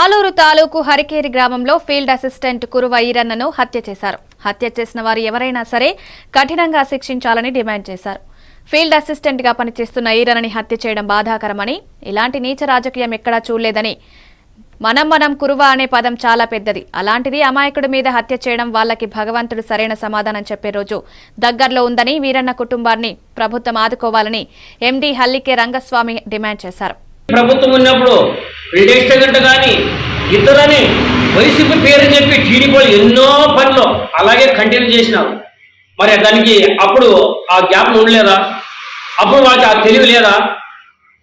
ఆలూరు తాలూకు హరికేరి గ్రామంలో field assistant Kuruva ఈరన్నను హత్య చేశారు. హత్య చేసిన వారు ఎవరైనా సరే కఠినంగా శిక్షించాలని డిమాండ్ చేశారు. ఫీల్డ్ అసిస్టెంట్గా పనిచేస్తున్న ఈరన్నని హత్య చేయడం బాధాకరమని ఇలాంటి నీచ రాజకీయం ఎక్కడా చూడలేదని మనం మనం కురువ అనే పదం చాలా పెద్దది. అలాంటిది అమాయకుడి మీద హత్య చేయడం వాళ్ళకి భగవంతుడు సరైన సమాధానం చెప్పే రోజు దగ్గరలో ఉందని వీరన్న కుటుంబాన్ని ప్రభుత్వం ఆదుకోవాలని ఎండీ హల్లికే రంగస్వామి డిమాండ్ చేశారు. ప్రభుత్వం ఉన్నప్పుడు విదేశగంట కానీ ఇతరని వైసీపీ పేరు చెప్పి టీడీపీలు ఎన్నో పనులు అలాగే కంటిన్యూ చేసినారు మరి దానికి అప్పుడు ఆ జ్ఞాపకం ఉండలేదా? అప్పుడు వాళ్ళకి ఆ తెలివి లేదా?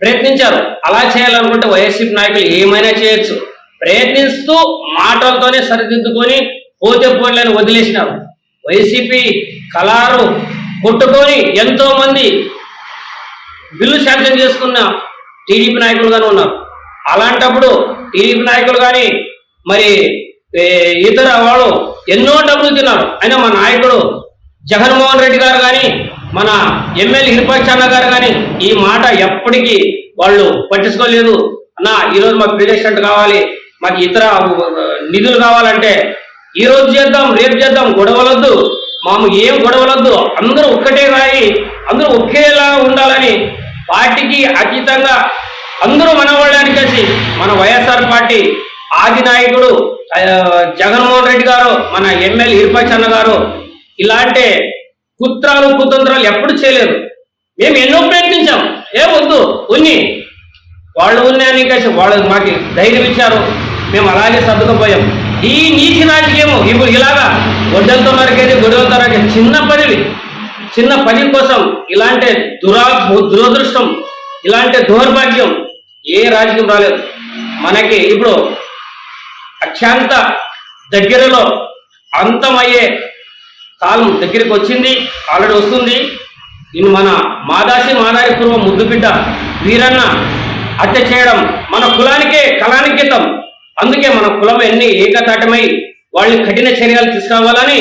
ప్రయత్నించారు. అలా చేయాలనుకుంటే వైఎస్సీపీ నాయకులు ఏమైనా చేయొచ్చు. ప్రయత్నిస్తూ మాటలతోనే సరిదిద్దుకొని పోతే పోలేని వదిలేసినారు. వైసీపీ కలారు కొట్టుకొని ఎంతోమంది బిల్లు శాంక్షన్ చేసుకున్న టీడీపీ నాయకులుగానే ఉన్నారు. అలాంటప్పుడు టీడీపీ నాయకులు కానీ మరి ఇతర వాళ్ళు ఎన్నో డబ్బులు తిన్నారు. అయినా మా నాయకుడు జగన్మోహన్ రెడ్డి గారు కానీ మన ఎమ్మెల్యే హిరపచ్చన్న గారు కానీ ఈ మాట ఎప్పటికీ వాళ్ళు పట్టించుకోలేదు. అన్న ఈరోజు మాకు ప్రెసిడెంట్ కావాలి మాకు ఇతర నిధులు కావాలంటే ఈ రోజు చేద్దాం రేపు చేద్దాం గొడవలొద్దు. మాము ఏం గొడవలొద్దు. అందరూ ఒక్కటే రాయి అందరూ ఒకేలా ఉండాలని పార్టీకి అతీతంగా అందరూ మనవాళ్ళని కలిసి మన వైఎస్ఆర్ పార్టీ ఆది నాయకుడు జగన్మోహన్ రెడ్డి గారు మన ఎమ్మెల్యే ఇరుపచ్చన్న గారు ఇలాంటి కుత్రాలు కుతంత్రాలు ఎప్పుడు చేయలేదు. మేము ఎన్నో ప్రయత్నించాం. ఏ వద్దు ఉన్ని. వాళ్ళు ఉన్నాయని కలిసి వాళ్ళు మాకు ధైర్యం ఇచ్చారు. మేము అలాగే సర్దుకుపోయాం. ఈ నీతి నాటికేమో ఇప్పుడు ఇలాగా గొడ్డలతో నరికేది గొడవలతో నరికేది చిన్న పనివి చిన్న పని కోసం ఇలాంటి దురా దురదృష్టం ఇలాంటి దౌర్భాగ్యం ఏ రాజకీయం రాలేదు. మనకి ఇప్పుడు అత్యంత దగ్గరలో అంతమయ్యే కాలం దగ్గరికి వచ్చింది ఆల్రెడీ వస్తుంది. ఇನ್ನು మన మాదాసి మాదారి పూర్వం ముద్దు బిడ్డ వీరన్న హత్య చేయడం మన కులానికే కళానికితం అందుకే మన కులం ఎన్ని ఏకతాటమై వాళ్ళని కఠిన చర్యలు తీసుకురావాలని